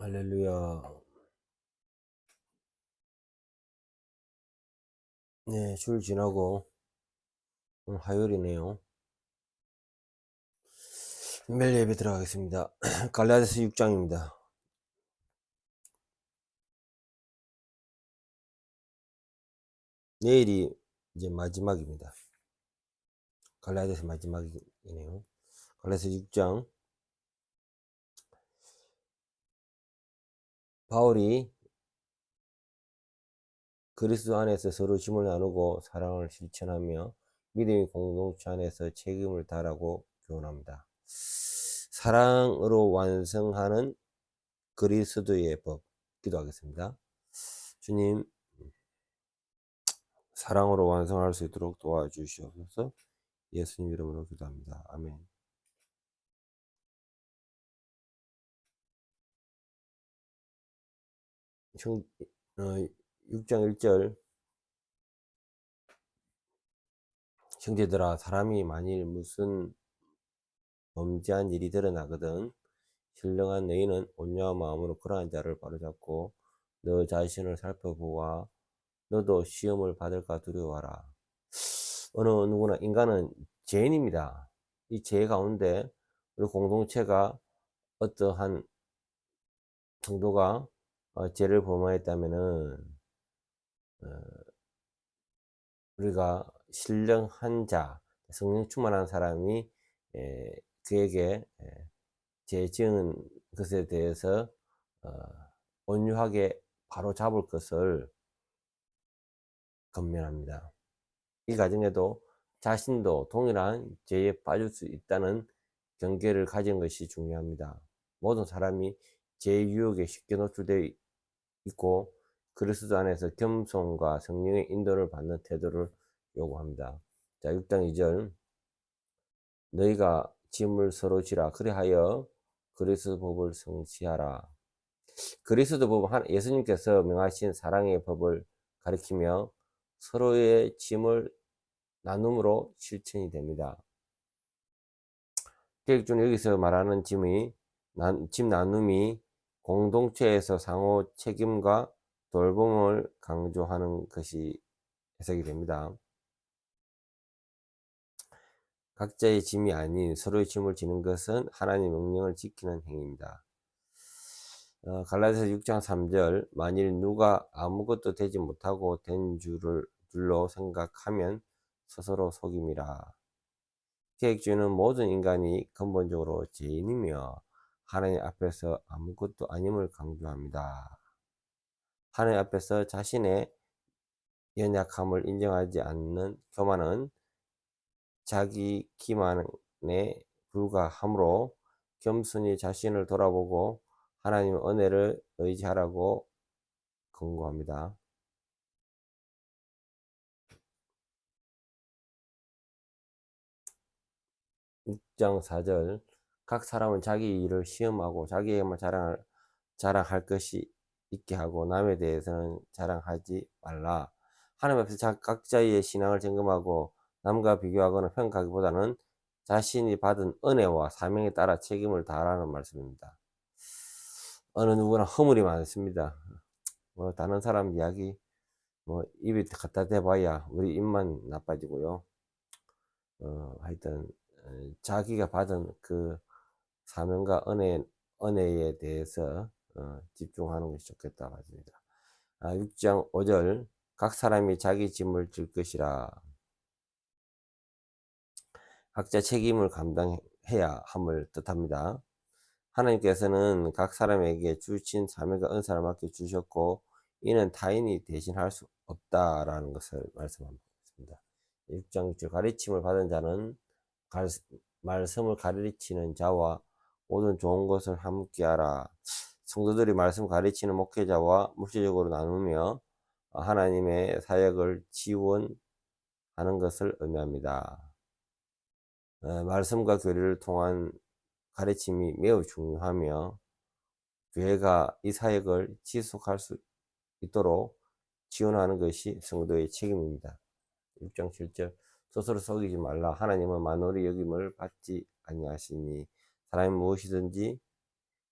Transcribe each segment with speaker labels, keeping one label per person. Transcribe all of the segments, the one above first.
Speaker 1: 할렐루야. 네, 줄 지나고 오늘 화요일이네요. 매일 예배 들어가겠습니다. 갈라디아서 6장입니다. 내일이 이제 마지막입니다. 갈라디아서 마지막이네요. 갈라디아서 6장 바울이 그리스도 안에서 서로 짐을 나누고 사랑을 실천하며 믿음의 공동체 안에서 책임을 다하라고 교훈합니다. 사랑으로 완성하는 그리스도의 법 기도하겠습니다. 주님 사랑으로 완성할 수 있도록 도와주시옵소서. 예수님 이름으로 기도합니다. 아멘. 형, 어, 6장 1절 형제들아 사람이 만일 무슨 범죄한 일이 드러나거든 신령한 너희는 온유한 마음으로 그러한 자를 바로잡고 너 자신을 살펴보아 너도 시험을 받을까 두려워하라. 어느 누구나 인간은 죄인입니다. 이 죄 가운데 우리 공동체가 어떠한 정도가 어, 죄를 범하였다면은 어, 우리가 신령한 자, 성령 충만한 사람이 에, 그에게 에, 죄 지은 것에 대해서 어, 온유하게 바로 잡을 것을 건면합니다. 이 과정에도 자신도 동일한 죄에 빠질 수 있다는 경계를 가진 것이 중요합니다. 모든 사람이 죄 유혹에 쉽게 노출되어 있고 그리스도 안에서 겸손과 성령의 인도를 받는 태도를 요구합니다. 자, 6장 2절 너희가 짐을 서로 지라 그리하여 그리스도 법을 성취하라. 그리스도 법은 예수님께서 명하신 사랑의 법을 가리키며 서로의 짐을 나눔으로 실천이 됩니다. 계획 중 여기서 말하는 짐이 짐 나눔이 공동체에서 상호 책임과 돌봄을 강조하는 것이 해석이 됩니다. 각자의 짐이 아닌 서로의 짐을 지는 것은 하나님의 명령을 지키는 행위입니다. 어, 갈라디아서 6장 3절 만일 누가 아무것도 되지 못하고 된 줄을 줄로 생각하면 스스로 속임이라. 계획주의는 모든 인간이 근본적으로 죄인이며 하나님 앞에서 아무것도 아님을 강조합니다. 하나님 앞에서 자신의 연약함을 인정하지 않는 교만은 자기 기만에 불과하므로 겸손히 자신을 돌아보고 하나님의 은혜를 의지하라고 권고합니다. 6장 4절 각 사람은 자기 일을 시험하고 자기에게만 자랑할, 자랑할 것이 있게 하고 남에 대해서는 자랑하지 말라. 하나님 앞에서 각자의 신앙을 점검하고 남과 비교하거나 평가하기보다는 자신이 받은 은혜와 사명에 따라 책임을 다하라는 말씀입니다. 어느 누구나 허물이 많습니다. 뭐 다른 사람 이야기 뭐 입에 갖다 대봐야 우리 입만 나빠지고요. 어, 하여튼 자기가 받은 그 사명과 은혜, 은혜에 대해서 어, 집중하는 것이 좋겠다 맞습니다. 아, 6장 5절 각 사람이 자기 짐을 질 것이라 각자 책임을 감당해야 함을 뜻합니다. 하나님께서는 각 사람에게 주신 사명과 은사를 맡겨 주셨고 이는 타인이 대신할 수 없다라는 것을 말씀합니다. 6장 6절 가르침을 받은 자는 말씀을 가르치는 자와 모든 좋은 것을 함께하라. 성도들이 말씀 가르치는 목회자와 물질적으로 나누며 하나님의 사역을 지원하는 것을 의미합니다. 어, 말씀과 교리를 통한 가르침이 매우 중요하며 교회가 이 사역을 지속할 수 있도록 지원하는 것이 성도의 책임입니다. 6장 7절 스스로 속이지 말라. 하나님은 만월의 여김을 받지 아니하시니 사람이 무엇이든지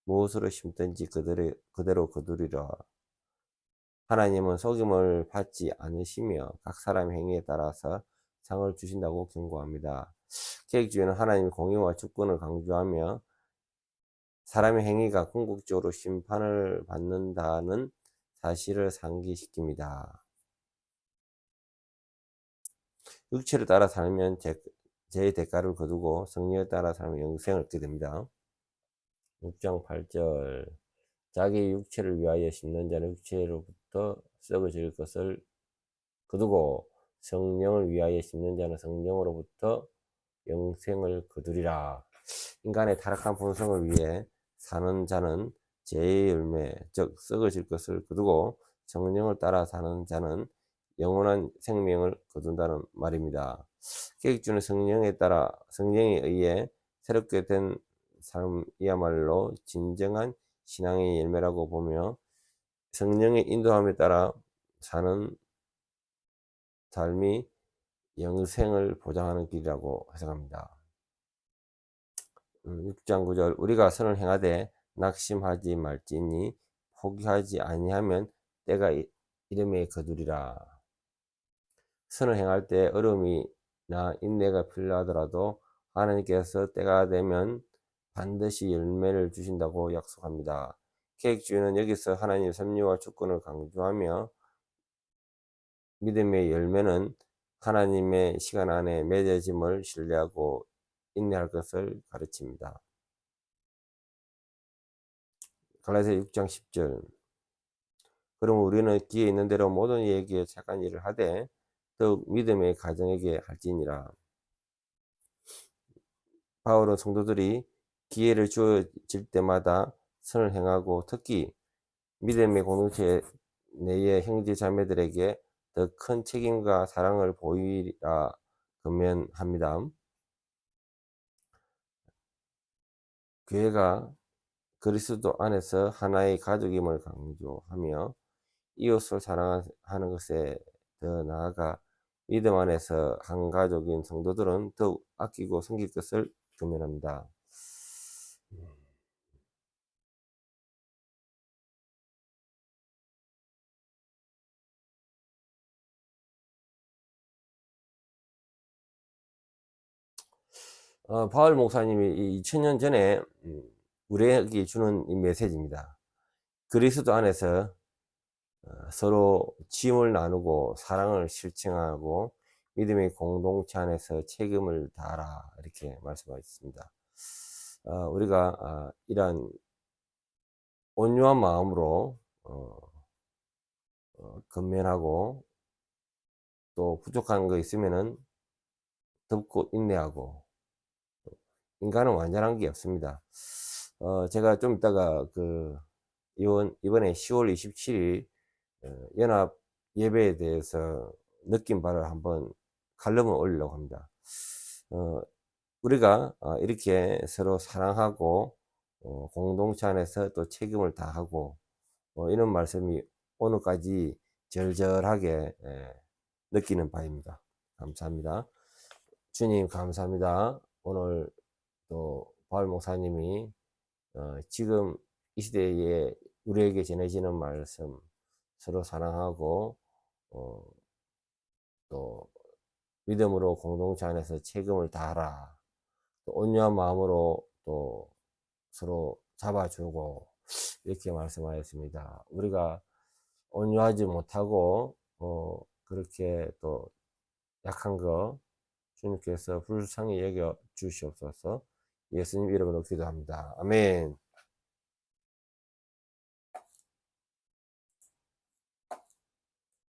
Speaker 1: 무엇으로 심든지 그대로, 그대로 거두리라. 하나님은 속임을 받지 않으시며 각 사람의 행위에 따라서 상을 주신다고 경고합니다. 계획주의는 하나님의 공의와 주권을 강조하며 사람의 행위가 궁극적으로 심판을 받는다는 사실을 상기시킵니다. 육체를 따라 살면 제, 제 대가를 거두고 성령에 따라 살면 영생을 얻게 됩니다. 6장 8절 자기 육체를 위하여 심는 자는 육체로부터 썩어질 것을 거두고 성령을 위하여 심는 자는 성령으로부터 영생을 거두리라. 인간의 타락한 본성을 위해 사는 자는 죄의 열매, 즉 썩어질 것을 거두고 성령을 따라 사는 자는 영원한 생명을 거둔다는 말입니다. 계획주는 성령에 따라 성령에 의해 새롭게 된 삶이야말로 진정한 신앙의 열매라고 보며 성령의 인도함에 따라 사는 삶이 영생을 보장하는 길이라고 해석합니다. 6장 음, 9절 우리가 선을 행하되 낙심하지 말지니 포기하지 아니하면 때가 이름에 거두리라. 선을 행할 때 어려움이나 인내가 필요하더라도 하나님께서 때가 되면 반드시 열매를 주신다고 약속합니다. 계획주의는 여기서 하나님의 섭리와 주권을 강조하며 믿음의 열매는 하나님의 시간 안에 맺어짐을 신뢰하고 인내할 것을 가르칩니다. 갈라디아 6장 10절 그럼 우리는 기에 있는 대로 모든 이에게 착한 일을 하되 더욱 믿음의 가정에게 할지니라. 바울은 성도들이 기회를 주어질 때마다 선을 행하고 특히 믿음의 공동체 내의 형제 자매들에게 더 큰 책임과 사랑을 보이라 권면합니다. 교회가 그리스도 안에서 하나의 가족임을 강조하며 이웃을 사랑하는 것에 더 나아가 믿음 안에서 한 가족인 성도들은 더욱 아끼고 섬길 것을 교면합니다. 어, 바울 목사님이 2000년 전에 음, 우리에게 주는 이 메시지입니다. 그리스도 안에서 어, 서로 짐을 나누고 사랑을 실증하고 믿음의 공동체 안에서 책임을 다하라 이렇게 말씀하셨습니다. 어, 우리가 어, 이러한 온유한 마음으로 어, 어, 건면하고 또 부족한 거 있으면은 덮고 인내하고 인간은 완전한 게 없습니다. 어, 제가 좀 이따가 그 이번 이번에 10월 27일 어, 연합 예배에 대해서 느낀 바를 한번 칼럼을 올리려고 합니다. 어, 우리가 어, 이렇게 서로 사랑하고 어, 공동체 안에서 또 책임을 다하고 어, 이런 말씀이 오늘까지 절절하게 예, 느끼는 바입니다. 감사합니다. 주님 감사합니다. 오늘 또 바울 목사님이 어, 지금 이 시대에 우리에게 전해지는 말씀 서로 사랑하고 어, 또 믿음으로 공동체 안에서 책임을 다하라. 또 온유한 마음으로 또 서로 잡아주고 이렇게 말씀하였습니다. 우리가 온유하지 못하고 어, 그렇게 또 약한 거 주님께서 불쌍히 여겨 주시옵소서. 예수님 이름으로 기도합니다. 아멘.